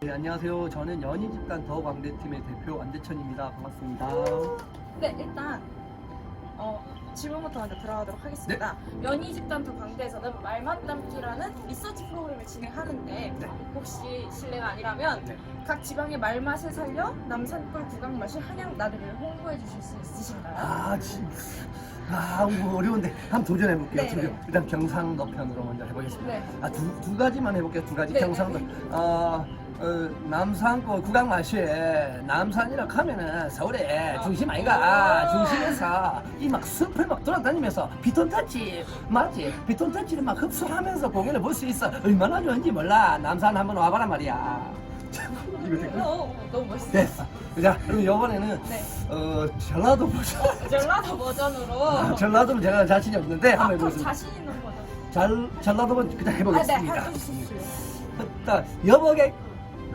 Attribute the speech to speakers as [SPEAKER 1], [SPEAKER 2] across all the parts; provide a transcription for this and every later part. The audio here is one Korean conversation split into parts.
[SPEAKER 1] 네, 안녕하세요. 저는 연희집단 더 광대팀의 대표 안대천입니다. 반갑습니다.
[SPEAKER 2] 네, 일단 어, 질문부터 먼저 들어가도록 하겠습니다. 연희 집단 더 광대에서는 말만 담기라는 리서치 프로그램을 진행하는데
[SPEAKER 1] 네.
[SPEAKER 2] 혹시 실례가 아니라면
[SPEAKER 1] 네.
[SPEAKER 2] 각 지방의 말맛을 살려 남산골 구강 맛이 한양 나들이를 홍보해 주실 수 있으신가요?
[SPEAKER 1] 아, 진 아, 뭐 어려운데 한번 도전해 볼게요.
[SPEAKER 2] 네, 네.
[SPEAKER 1] 일단 경상도 편으로 먼저 해보겠습니다.
[SPEAKER 2] 네.
[SPEAKER 1] 아, 두, 두 가지만 해볼게요. 두 가지
[SPEAKER 2] 네,
[SPEAKER 1] 경상도.
[SPEAKER 2] 네,
[SPEAKER 1] 어, 어, 남산거 구강 맛이에 남산이라 하면은 서울의
[SPEAKER 2] 아.
[SPEAKER 1] 중심 아이가 중심에서 이 막 숲을 막 돌아다니면서 비톤 터치 맞지? 비톤 터치를 막 흡수하면서 공연을 볼수 있어 얼마나 좋은지 몰라 남산 한번 와봐라 말이야 이거 됐고
[SPEAKER 2] 어, 너무 멋있어요.
[SPEAKER 1] 됐어 자 그럼 이번에는
[SPEAKER 2] 네.
[SPEAKER 1] 어 전라도 버전
[SPEAKER 2] 전라도 버전으로
[SPEAKER 1] 아, 전라도는 제가 자신이 없는데
[SPEAKER 2] 아,
[SPEAKER 1] 한번
[SPEAKER 2] 그럼
[SPEAKER 1] 해보겠습니다
[SPEAKER 2] 자신 있는 버전.
[SPEAKER 1] 잘 전라도 버전 그냥
[SPEAKER 2] 아, 네,
[SPEAKER 1] 해보겠습니다. 일단 여보게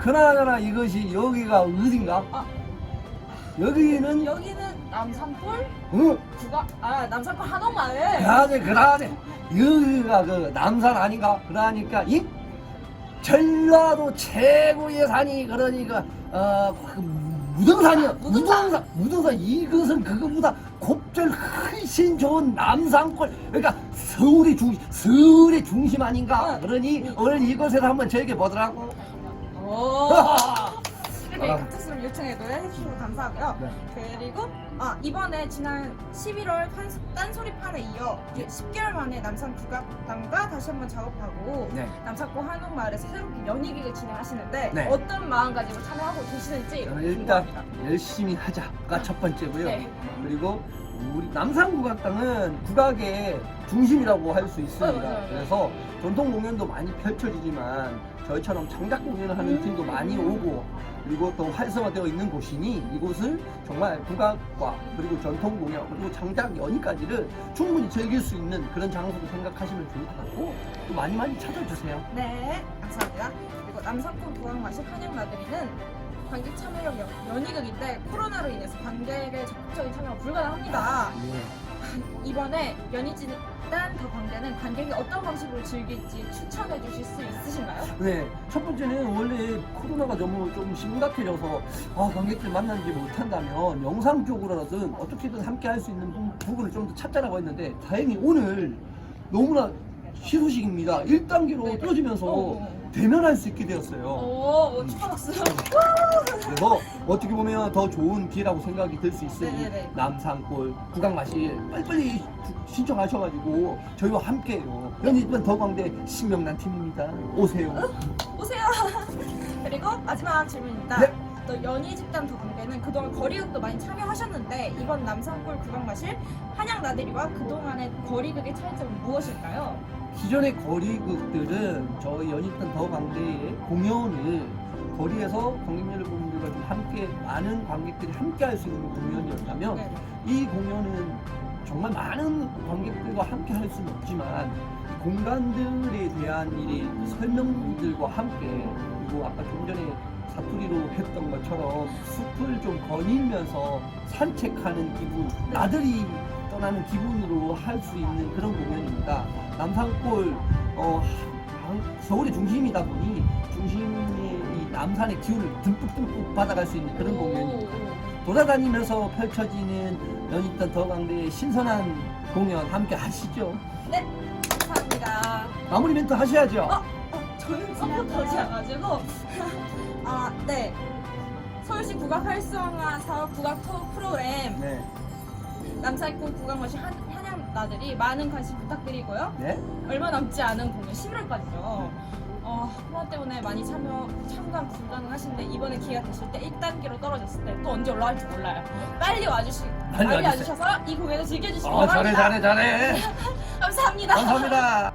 [SPEAKER 1] 그나저나 이것이 여기가 어딘가?
[SPEAKER 2] 아.
[SPEAKER 1] 여기는
[SPEAKER 2] 여기는 남산골
[SPEAKER 1] 어?
[SPEAKER 2] 구강 아 남산골 한옥마을.
[SPEAKER 1] 그라네 그라네 여기가 그 남산 아닌가? 그러니까 이 전라도 최고의 산이 그러니까 어 그 무등산이야
[SPEAKER 2] 아, 무등산.
[SPEAKER 1] 무등산 무등산 이것은 그거보다 곱절 훨씬 좋은 남산골 그러니까 서울의 중 서울의 중심 아닌가?
[SPEAKER 2] 응.
[SPEAKER 1] 그러니 오늘 이곳에서 한번 즐겨 보더라고.
[SPEAKER 2] 오. 이렇게
[SPEAKER 1] 아.
[SPEAKER 2] 갑작스러운 요청에도 해주셔서 감사하고요.
[SPEAKER 1] 네.
[SPEAKER 2] 그리고 아, 이번에 지난 11월 딴소리판에 이어 이제 10개월 만에 남산 국악당과 다시 한번 작업하고
[SPEAKER 1] 네.
[SPEAKER 2] 남산골 한옥마을에서 새롭게 연희기를 진행하시는데
[SPEAKER 1] 네.
[SPEAKER 2] 어떤 마음가짐으로 참여하고 계시는지
[SPEAKER 1] 저는 일단
[SPEAKER 2] 궁금합니다.
[SPEAKER 1] 열심히 하자가 첫 번째고요.
[SPEAKER 2] 네.
[SPEAKER 1] 그리고 우리 남산국악당은 국악의 중심이라고 할 수 있습니다.
[SPEAKER 2] 맞아요, 맞아요.
[SPEAKER 1] 그래서 전통 공연도 많이 펼쳐지지만 저희처럼 창작 공연을 하는
[SPEAKER 2] 음.
[SPEAKER 1] 팀도 많이 오고 그리고 또 활성화되어 있는 곳이니 이곳을 정말 국악과 그리고 전통 공연 그리고 창작 연희까지를 충분히 즐길 수 있는 그런 장소로 생각하시면 좋을 것 같고 또 많이 많이 찾아주세요.
[SPEAKER 2] 네, 감사합니다. 그리고 남산골 국악마실 한양 나들이는 관객 참여력 연- 연희극인데 코로나로 인해서 관객의 적극적인 참여가 불가능합니다.
[SPEAKER 1] 예.
[SPEAKER 2] 이번에 연희진단 더 광대는 관객이 어떤 방식으로 즐길지 추천해 주실 수 있으신가요?
[SPEAKER 1] 네, 첫 번째는 원래 코로나가 너무 좀 심각해져서 아, 관객들 만나지 못한다면 영상 쪽으로라든 어떻게든 함께 할 수 있는 부- 부분을 좀 더 찾자라고 했는데 다행히 오늘 너무나 희소식입니다. 1단계로
[SPEAKER 2] 네.
[SPEAKER 1] 떨어지면서
[SPEAKER 2] 어.
[SPEAKER 1] 대면할 수 있게 되었어요.
[SPEAKER 2] 오, 축하박수.
[SPEAKER 1] 그래서 어떻게 보면 더 좋은 기회라고 생각이 들 수 있으니
[SPEAKER 2] 네네네.
[SPEAKER 1] 남산골 구강마실 빨리빨리 주- 신청하셔가지고 저희와 함께해요. 연희집은 더광대 신명난 팀입니다. 오세요.
[SPEAKER 2] 오세요. 그리고 마지막 질문입니다.
[SPEAKER 1] 네.
[SPEAKER 2] 또 연희 집단 두 군데는 그동안 거리극도 많이 참여하셨는데 이번 남산골 구강마실 한양 나들이와 그동안의 거리극의 차이점은 무엇일까요?
[SPEAKER 1] 기존의 거리극들은 저희 연희단 더 광대의 공연을 거리에서 관객 여러분들과 좀 함께 많은 관객들이 함께 할 수 있는 공연이었다면
[SPEAKER 2] 네.
[SPEAKER 1] 이 공연은 정말 많은 관객들과 함께 할 수는 없지만 이 공간들에 대한 일이 설명들과 함께 그리고 아까 좀 전에 사투리로 했던 것처럼 숲을 좀 거닐면서 산책하는 기분 나들이 떠나는 기분으로 할 수 있는 그런 공연입니다. 남산골 어, 한- 서울의 중심이다 보니 중심의 이 남산의 기운을 듬뿍듬뿍 받아갈 수 있는 그런 공연입니다. 돌아다니면서 펼쳐지는 연희단 더광대의 신선한 공연 함께 하시죠.
[SPEAKER 2] 네, 감사합니다.
[SPEAKER 1] 마무리 멘트 하셔야죠.
[SPEAKER 2] 어? 저는 서포터지여가지고 아, 네. 서울시 국악 활성화 사업 국악 투어 프로그램
[SPEAKER 1] 네.
[SPEAKER 2] 남산골 구강마실 한- 한양 나들이 많은 관심 부탁드리고요.
[SPEAKER 1] 네.
[SPEAKER 2] 얼마 남지 않은 공연 11월까지죠. 어, 코로나 때문에 많이 참여, 참가 불가능하신데 이번에 기회가 되실 때 1단계로 떨어졌을 때 또 언제 올라갈지 몰라요. 빨리 와주시,
[SPEAKER 1] 빨리
[SPEAKER 2] 빨리
[SPEAKER 1] 와주세요.
[SPEAKER 2] 와주셔서 이 공연을 즐겨주시기
[SPEAKER 1] 어, 잘해,
[SPEAKER 2] 바랍니다.
[SPEAKER 1] 잘해, 잘해.
[SPEAKER 2] 감사합니다.
[SPEAKER 1] 감사합니다.